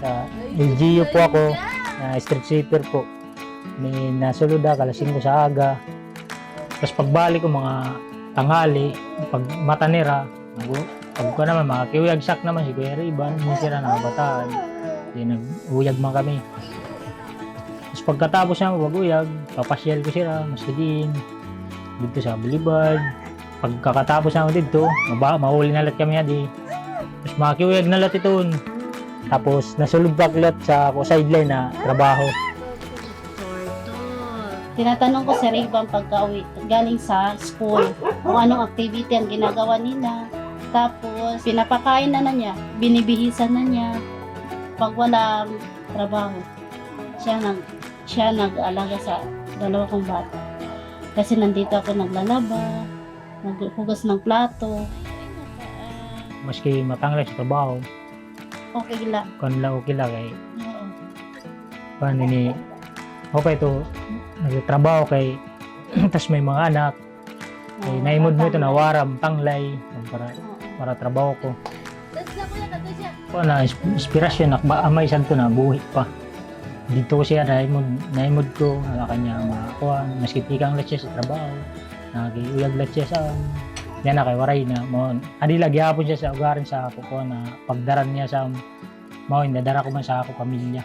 Sa LGU po ako, na street sweeper po. May nasuluda, kalasing ko sa aga. Tapos pagbalik ko mga tangali, pag matanira, mag- pag ko naman, mga kiwiyagsak naman si Kuya Riban, hindi sila nakabataan. Di nag-uyag man kami. Tapos pagkatapos ng wag-uyag, papasyal ko sila, masidin, dito sa Boulevard. Pagkakatapos ng dito, maba, mahuli na lahat kami adi. Tapos makiwiyag na lahat. Tapos nasulog pa lahat sa ako sideline na trabaho. Tinatanong ko si Ribbon pagka-uwi, galing sa school, kung anong activity ang ginagawa nila. Tapos, pinapakain na na niya, binibihisan na niya. Pag walang trabaho, siya nag siya nag-alaga sa dalawa kong bata. Kasi nandito ako naglalaba, naghugas ng plato, Maski matanggal sa trabaho, okay lang. kung lang okay lang kay Oo. paano ni okay to nagtrabaho kay tas may mga anak. Kay Oo, naimod mo ito na waram tanglay para para trabaho ko. Ko na inspirasyon nak ba amay santo na buhi pa. Dito ko siya naimod naimod ko ala kanya makuha. Maski tikang siya sa trabaho nagiyuyag lang siya sa yan na kay waray na mo adi lagi hapon siya sa ugaran sa ako ko na pagdaran niya sa mo nadara ko man sa ako pamilya